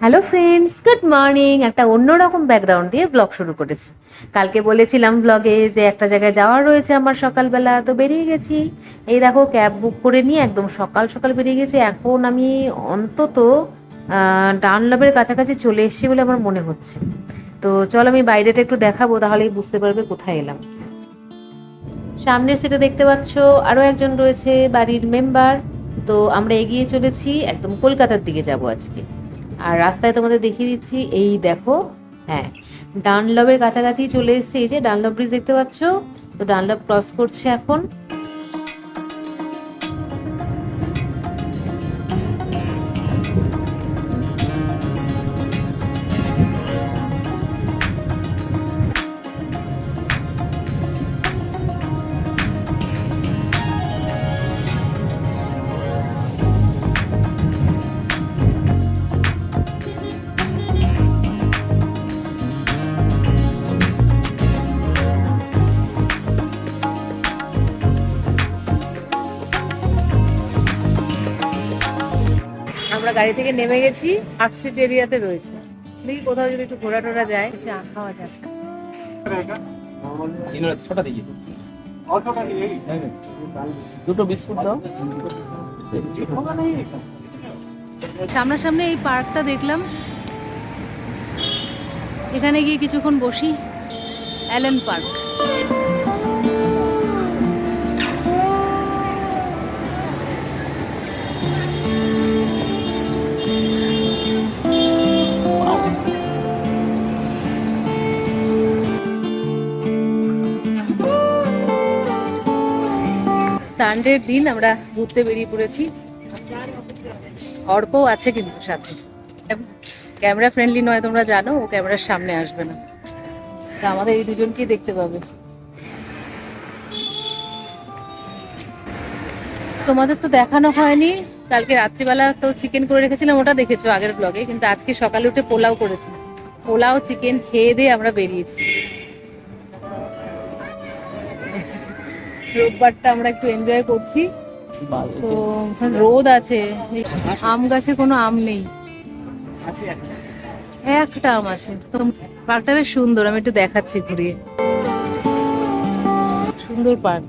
Hello friends good morning একটা অন্যরকম background দিয়ে ব্লগ শুরু করেছি। কালকে বলেছিলাম ব্লগে যে একটা জায়গায় যাওয়ার রয়েছে আমার সকালবেলা, তো বেরিয়ে গেছি। এই দেখো ক্যাব বুক করে নিয়ে একদম সকাল সকাল বেরিয়ে গেছি। এখন আমি অন্তত ডানলবের কাছাকাছি চলে এসেছি বলে আমার মনে হচ্ছে। তো চল আমি বাইরেটা একটু দেখাবো, তাহলেই বুঝতে পারবে কোথায় এলাম। সামনের সিটে দেখতে পাচ্ছ আরও একজন রয়েছে বাড়ির মেম্বার তো আমরা এগিয়ে চলেছি, একদম কলকাতার দিকে যাব আজকে। আর রাস্তায় তোমাদের দেখিয়ে দিচ্ছি, এই দেখো হ্যাঁ ডানলবের কাছাকাছি চলে এসেছে, এই যে ডানলব ব্রিজ দেখতে পাচ্ছ? তো ডানলব ক্রস করছে এখন। আমরা গাড়ি থেকে নেমে গেছি আর্টসিট এরিয়াতে রয়েছে। দেখি কোথাও যদি একটু ঘোরা টোরা যায়। চা খাওয়া যায় ছোটা দিকে। দুটো বিস্কুট দাও। সামনাসামনি এই পার্কটা দেখলাম। এখানে গিয়ে কিছুক্ষণ বসি। Allen park. সানডের দিন আমরা ঘুরতে বেরিয়ে পড়েছি। অর্কও আছে কিন্তু সাথে। ক্যামেরা ফ্রেন্ডলি নয়, তোমরা জানো, ও ক্যামেরার সামনে আসবে না। তা আমাদের এই দুজনকেই দেখতে পাবে। তোমাদের তো দেখানো হয়নি। কালকে রাত্রিবেলা তো চিকেন করে রেখেছিলাম, ওটা দেখেছ আগের ব্লগে কিন্তু আজকে সকালে উঠে পোলাও করেছি। পোলাও চিকেন খেয়ে দিয়ে আমরা বেরিয়েছি। রোববারটা আমরা একটু এনজয় করছি। তো রোদ আছে। আম গাছে কোনো আম নেই। একটা আম আছে। তো পার্কটা বেশ সুন্দর, আমি একটু দেখাচ্ছি ঘুরিয়ে। সুন্দর পার্ক।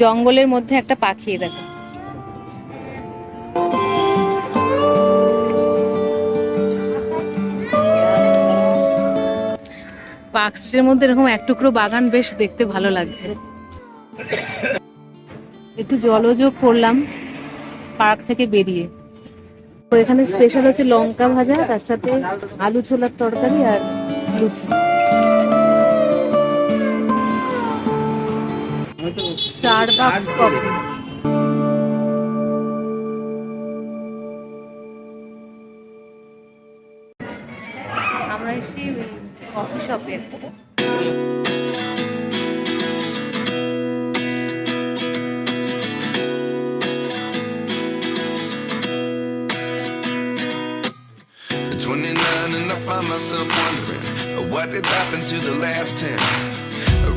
জঙ্গলের মধ্যে একটা পাখি দেখো। পার্ক স্ট্রিটের মধ্যে এরকম এক টুকরো বাগান বেশ দেখতে ভালো লাগছে। একটু জলযোগ করলাম, পার্ক থেকে বেরিয়ে। তো এখানে স্পেশাল হচ্ছে লঙ্কা ভাজা, তার সাথে আলু ছোলার তরকারি আর লুচি। স্টারবাকস কফি আমরা এসেছি কফি শপে At 29 and I find myself wondering uh, what did happen to the last 10.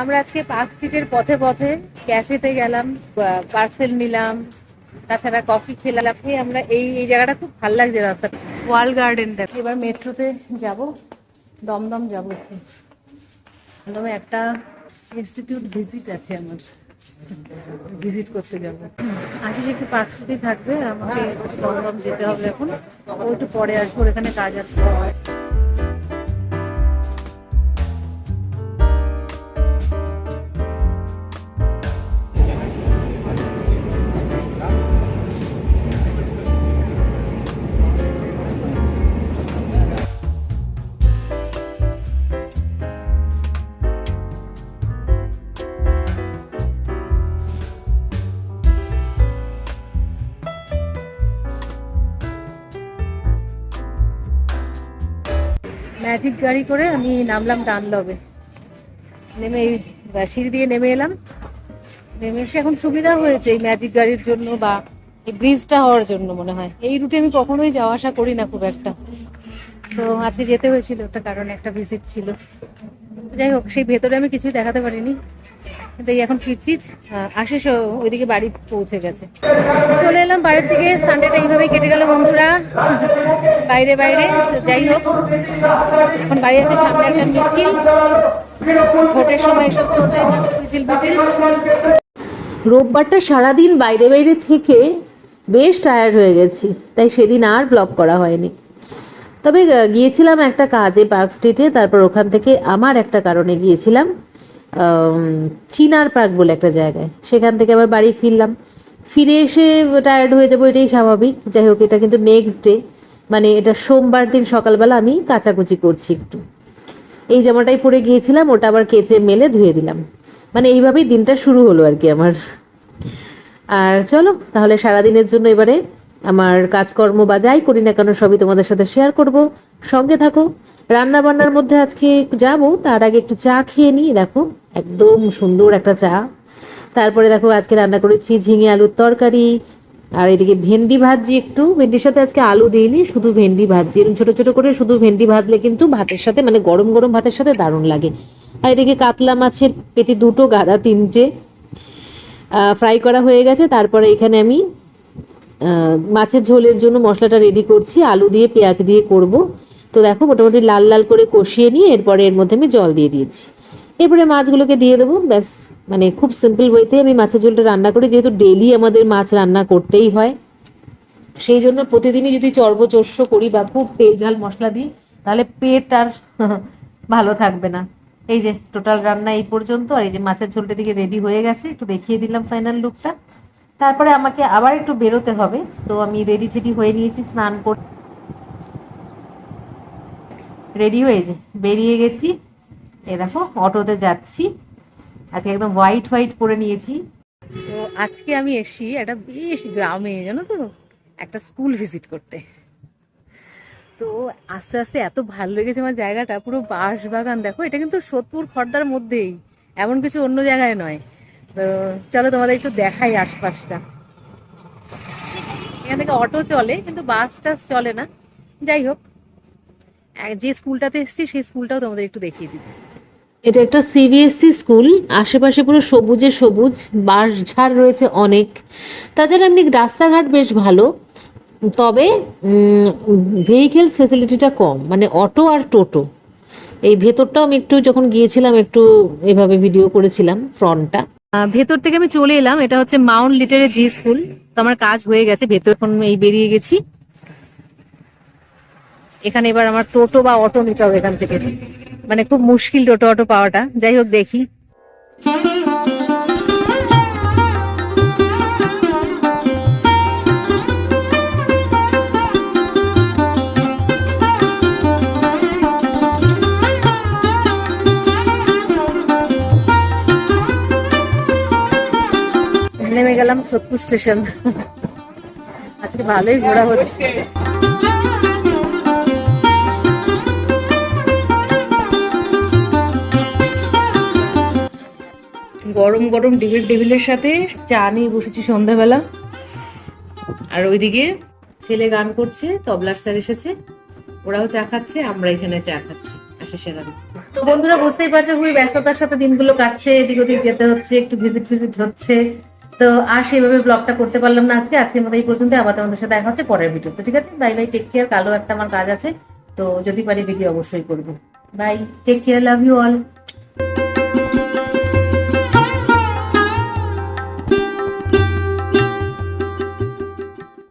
আমরা আজকে পার্ক স্ট্রিটের পথে পথে ক্যাফেতে গেলাম পার্সেল নিলাম তাছাড়া কফি খেলাম। খেয়ে আমরা এই এই জায়গাটা খুব ভালো লাগছে রাস্তা ওয়ার্ল্ড গার্ডেন দেখ। এবার মেট্রোতে যাব দমদম যাব একটু। দমদমে একটা ইনস্টিটিউট ভিজিট আছে আমার। ভিজিট করতে যাব। আশিস একটু পার্ক স্ট্রিটে থাকবে আর আমাকে দমদম যেতে হবে এখন। ও একটু পরে আসব এখানে কাজ আছে। ম্যাজিক গাড়ি করে আমি নামলাম ডানলবে নেমে এই সিঁড়ি দিয়ে নেমে এলাম। নেমে এসে এখন সুবিধা হয়েছে এই ম্যাজিক গাড়ির জন্য বা এই ব্রিজটা হওয়ার জন্য মনে হয়। এই রুটে আমি কখনোই যাওয়া আসা করি না খুব একটা। তো আজকে যেতে হয়েছিল, একটা কারণে একটা ভিজিট ছিল। যাই হোক, সেই ভেতরে আমি কিছুই দেখাতে পারিনি। কিন্তু এখন ফিরছি আশিস ওইদিকে বাড়ি পৌঁছে গেছে। চলে এলাম বাড়ির থেকে সানডেটা এইভাবেই কেটে গেল বন্ধুরা। বাইরে বাইরে যাই হোক, এখন বাড়ি আছে সামনে একটা মিছিল। ভোটের সময় এসব চলতে মিছিল মিছিল। রোববারটা সারাদিন বাইরে বাইরে থেকে বেশ টায়ার্ড হয়ে গেছি, তাই সেদিন আর ব্লগ করা হয়নি। তবে গিয়েছিলাম একটা কাজে পার্ক স্ট্রিটে, তারপর ওখান থেকে আমার একটা কারণে গিয়েছিলাম চিনার পার্ক বলে একটা জায়গায়। সেখান থেকে আবার বাড়ি ফিরলাম। ফিরে এসে টায়ার্ড হয়ে যাব এটাই স্বাভাবিক। যাই হোক, এটা কিন্তু নেক্সট ডে মানে এটা সোমবার দিন সকালবেলা আমি কাচাকুচি করছি একটু। এই জামাটাই পরে গিয়েছিলাম, ওটা আবার কেচে মেলে ধুয়ে দিলাম। মানে এইভাবেই দিনটা শুরু হলো আর কি আমার। আর চলো, তাহলে সারাদিনের জন্য এবারে আমার কাজকর্ম বা যাই করি না কেন সবই তোমাদের সাথে শেয়ার করব। সঙ্গে থাকো। রান্না বান্নার মধ্যে আজকে যাব, তার আগে একটু চা খেয়ে নিই, দেখো, একদম সুন্দর একটা চা। তারপরে দেখো, আজকে রান্না করেছি ঝিঙে আলুর তরকারি, আর এদিকে ভেন্ডি ভাজি একটু। ভেন্ডির সাথে আজকে আলু দিইনি, শুধু ভেন্ডি ভাজি। এরকম ছোটো ছোটো করে শুধু ভেন্ডি ভাজলে কিন্তু ভাতের সাথে মানে গরম গরম ভাতের সাথে দারুণ লাগে। আর এদিকে কাতলা মাছের পেটি দুটো, গাদা তিনটে ফ্রাই করা হয়ে গেছে। তারপরে এখানে আমি মাছের ঝোলের জন্য মশলাটা রেডি করছি, আলু দিয়ে, পেঁয়াজ দিয়ে করব। তো দেখো মোটামুটি লাল লাল করে কষিয়ে নিয়ে এরপরে এর মধ্যে আমি জল দিয়ে দিয়েছি। এরপরে মাছগুলোকে দিয়ে দেবো। ব্যাস মানে খুব সিম্পল ওয়েতে আমি মাছের ঝোলটা রান্না করি, যেহেতু ডেলি আমাদের মাছ রান্না করতেই হয়। সেই জন্য প্রতিদিনই যদি চর্ব চর্ষ করি বা খুব তেল ঝাল মশলা দিই, তাহলে পেট আর ভালো থাকবে না। এই যে টোটাল রান্না এই পর্যন্ত, আর এই যে মাছের ঝোলটা দিকে রেডি হয়ে গেছে, একটু দেখিয়ে দিলাম ফাইনাল লুকটা তারপরে আমাকে আবার একটু বেরোতে হবে। তো আমি রেডি টেডি হয়ে নিয়েছি, স্নান কর রেডি হয়ে যে, বেরিয়ে গেছি। এ দেখো, অটোতে যাচ্ছি। আজকে একদম হোয়াইট হোয়াইট পরে নিয়েছি। তো আজকে আমি এসছি একটা বেশ গ্রামে, জানো তো? একটা স্কুল ভিজিট করতে। তো আস্তে আস্তে এত ভালো লেগেছে আমার জায়গাটা, পুরো বাঁশ বাগান দেখো, এটা কিন্তু সোদপুর খর্দার মধ্যেই। এমন কিছু অন্য জায়গায় নয়। তো চলো তোমাদের একটু দেখাই আশপাশটা। এখান থেকে অটো চলে, কিন্তু বাস টাস চলে না। যাই হোক যে স্কুলটাতে এসেছি, সেই স্কুলটাও তোমাদের একটু দেখিয়ে দিই। এটা একটা সিবিএসসি স্কুল, আশেপাশে পুরো সবুজে সবুজ, বাঁশ ঝাড় রয়েছে অনেক। তাছাড়া এমনি রাস্তাঘাট বেশ ভালো, তবে ভেহিকেলস ফেসিলিটিটা কম মানে অটো আর টোটো। এই ভেতরটাও আমি একটু যখন গিয়েছিলাম, একটু এভাবে ভিডিও করেছিলাম ফ্রন্টটা ভেতর থেকে আমি চলে এলাম। এটা হচ্ছে মাউন্ট লিটারে জি স্কুল তো আমার কাজ হয়ে গেছে, ভেতর এখন এই বেরিয়ে গেছি। এখানে এবার আমার টোটো বা অটো নিতে হবে এখান থেকে। মানে খুব মুশকিল টোটো অটো পাওয়াটা। যাই হোক, দেখি। গেলাম সোদপুর স্টেশন। আজকে ভালোই ঘোরা হচ্ছে। গরম গরম ডিবিল টেবিলের সাথে চা নিয়ে বসেছি সন্ধ্যাবেলা। আর ওইদিকে ছেলে গান করছে, তবলার স্যার এসেছে। ওরাও চা খাচ্ছে, আমরা এখানে চা খাচ্ছি। তো বন্ধুরা, বুঝতেই পারছ, খুবই ব্যস্ততার সাথে দিনগুলো কাটছে, এদিক ওদিক যেতে হচ্ছে, একটু ভিজিট ভিজিট হচ্ছে। তো আর সেভাবে ব্লগটা করতে পারলাম না আজকে। আজকের মতো এই পর্যন্ত আবার তোমাদের সাথে দেখা হচ্ছে পরের ভিডিওতে, ঠিক আছে? বাই বাই টেক কেয়ার কালো একটা আমার কাজ আছে, তো যদি পারি ভিডিও অবশ্যই করব। Bye take care love you all